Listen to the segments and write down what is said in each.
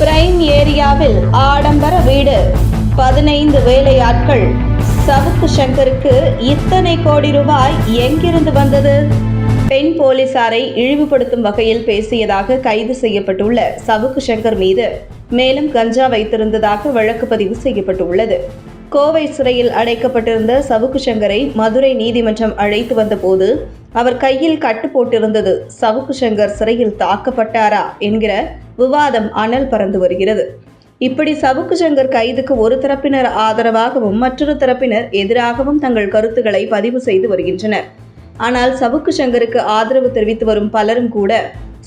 Prime ஏரியாவில் ஆடம்பர வீடு. பதினைந்து வேலையாட்கள். சவுக்கு சங்கருக்கு இத்தனை கோடி ரூபாய் எங்கிருந்து வந்தது? பெண் போலீசாரை இழிவுபடுத்தும் வகையில் பேசியதாக கைது செய்யப்பட்டுள்ள சவுக்கு சங்கர் மீது மேலும் கஞ்சா வைத்திருந்ததாக வழக்கு பதிவு செய்யப்பட்டுள்ளது. கோவை சிறையில் அடைக்கப்பட்டிருந்த சவுக்கு சங்கரை மதுரை நீதிமன்றம் அழைத்து வந்தபோது அவர் கையில் கட்டு போட்டிருந்தது. சவுக்கு சங்கர் சிறையில் தாக்கப்பட்டாரா என்கிற விவாதம் அனல் பறந்து வருகிறது. இப்படி சவுக்கு சங்கர் கைதுக்கு ஒரு தரப்பினர் ஆதரவாகவும் மற்றொரு தரப்பினர் எதிராகவும் தங்கள் கருத்துக்களை பதிவு செய்து வருகின்றனர். ஆனால் சவுக்கு சங்கருக்கு ஆதரவு தெரிவித்து வரும் பலரும் கூட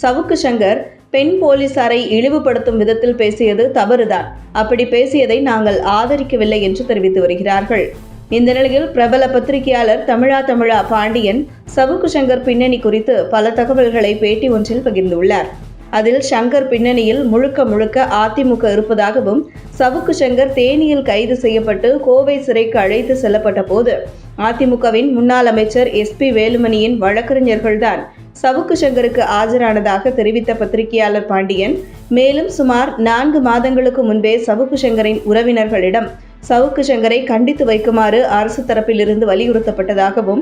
சவுக்கு சங்கர் பெண் போலீசாரை இழிவுபடுத்தும் விதத்தில் பேசியது தவறுதான். அப்படி பேசியதை நாங்கள் ஆதரிக்கவில்லை என்று தெரிவித்து வருகிறார்கள். இந்த நிலையில் பிரபல பத்திரிகையாளர் தமிழா தமிழா பாண்டியன் சவுக்கு சங்கர் பின்னணி குறித்து பல தகவல்களை பேட்டி ஒன்றில் பகிர்ந்துள்ளார். அதில் சங்கர் பின்னணியில் முழுக்க முழுக்க அதிமுக இருப்பதாகவும் சவுக்கு சங்கர் தேனியில் கைது செய்யப்பட்டு கோவை சிறைக்கு அழைத்து செல்லப்பட்ட போது அதிமுகவின் முன்னாள் அமைச்சர் எஸ்பி வேலுமணியின் வழக்கறிஞர்கள்தான் சவுக்கு சங்கருக்கு ஆஜரானதாக தெரிவித்த பத்திரிகையாளர் பாண்டியன். மேலும் சுமார் நான்கு மாதங்களுக்கு முன்பே சவுக்கு சங்கரின் உறவினர்களிடம் சவுக்கு சங்கரை கண்டித்து வைக்குமாறு அரசு தரப்பிலிருந்து வலியுறுத்தப்பட்டதாகவும்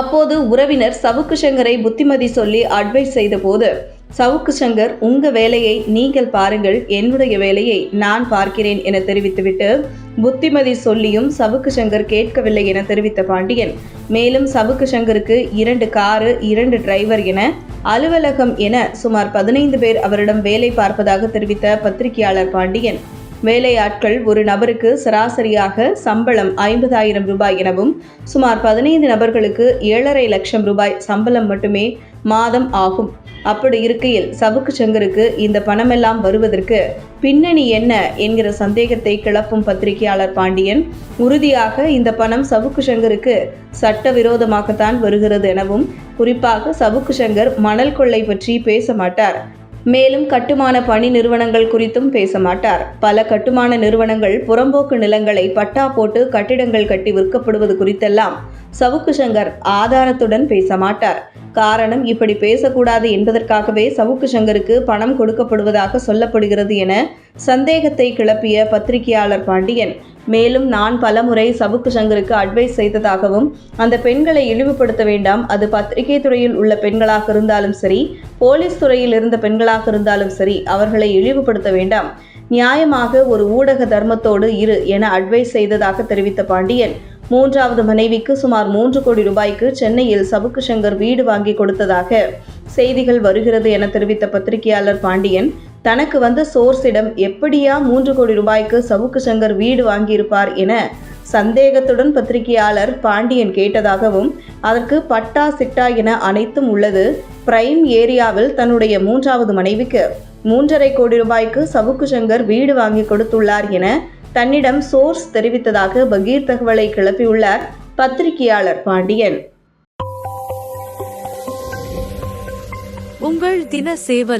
அப்போது உறவினர் சவுக்கு சங்கரை புத்திமதி சொல்லி அட்வைஸ் செய்தபோது சவுக்கு சங்கர் உங்க வேலையை நீங்கள் பாருங்கள். என்னுடைய வேலையை நான் பார்க்கிறேன் என தெரிவித்துவிட்டு புத்திமதி சொல்லியும் சவுக்கு சங்கர் கேட்கவில்லை என தெரிவித்த பாண்டியன். மேலும் சவுக்கு சங்கருக்கு இரண்டு காரு இரண்டு டிரைவர் என அலுவலகம் என சுமார் பதினைந்து பேர் அவரிடம் வேலை பார்ப்பதாக தெரிவித்த பத்திரிகையாளர் பாண்டியன். வேலையாட்கள் ஒரு நபருக்கு சராசரியாக சம்பளம் ஐம்பதாயிரம் ரூபாய் எனவும் சுமார் பதினைந்து நபர்களுக்கு ஏழரை லட்சம் ரூபாய் சம்பளம் மட்டுமே மாதம் ஆகும். அப்படி இருக்கையில் சவுக்கு சங்கருக்கு இந்த பணமெல்லாம் வருவதற்கு பின்னணி என்ன என்கிற சந்தேகத்தை கிளப்பும் பத்திரிகையாளர் பாண்டியன் உறுதியாக இந்த பணம் சவுக்கு சங்கருக்கு சட்டவிரோதமாகத்தான் வருகிறது எனவும் குறிப்பாக சவுக்கு சங்கர் மணல் கொள்ளை பற்றி பேச மாட்டார். மேலும் கட்டுமான பணி நிறுவனங்கள் குறித்தும் பேச மாட்டார் பல கட்டுமான நிறுவனங்கள் புறம்போக்கு நிலங்களை பட்டா போட்டு கட்டிடங்கள் கட்டி விற்கப்படுவது குறித்தெல்லாம் சவுக்கு சங்கர் ஆதாரத்துடன் பேச மாட்டார் காரணம் இப்படி பேசக்கூடாது என்பதற்காகவே சவுக்கு சங்கருக்கு பணம் கொடுக்கப்படுவதாக சொல்லப்படுகிறது என சந்தேகத்தை கிளப்பிய பத்திரிகையாளர் பாண்டியன். மேலும் நான் பலமுறை சவுக்கு சங்கருக்கு அட்வைஸ் செய்ததாகவும் அந்த பெண்களை இழிவுபடுத்த வேண்டாம். அது பத்திரிகை துறையில் உள்ள பெண்களாக இருந்தாலும் சரி போலீஸ் துறையில் இருந்த பெண்களாக இருந்தாலும் சரி அவர்களை இழிவுபடுத்த வேண்டாம். நியாயமாக ஒரு ஊடக தர்மத்தோடு இரு என அட்வைஸ் செய்ததாக தெரிவித்த பாண்டியன். மூன்றாவது மனைவிக்கு சுமார் மூன்று கோடி ரூபாய்க்கு சென்னையில் சவுக்கு சங்கர் வீடு வாங்கி கொடுத்ததாக செய்திகள் வருகிறது என தெரிவித்த பத்திரிகையாளர் பாண்டியன் தனக்கு வந்த சோர்ஸிடம் எப்படியா மூன்று கோடி ரூபாய்க்கு சவுக்கு சங்கர் வீடு வாங்கியிருப்பார் என சந்தேகத்துடன் பத்திரிகையாளர் பாண்டியன் கேட்டதாகவும் அதற்கு பட்டா சிட்டா என அனைத்தும் உள்ளது. பிரைம் ஏரியாவில் தன்னுடைய மூன்றாவது மனைவிக்கு மூன்றரை கோடி ரூபாய்க்கு சவுக்கு சங்கர் வீடு வாங்கி கொடுத்துள்ளார் என தன்னிடம் சோர்ஸ் தெரிவித்ததாக பகீர் தகவலை கிளப்பியுள்ளார் பத்திரிகையாளர் பாண்டியன். உங்கள் தின சேவல்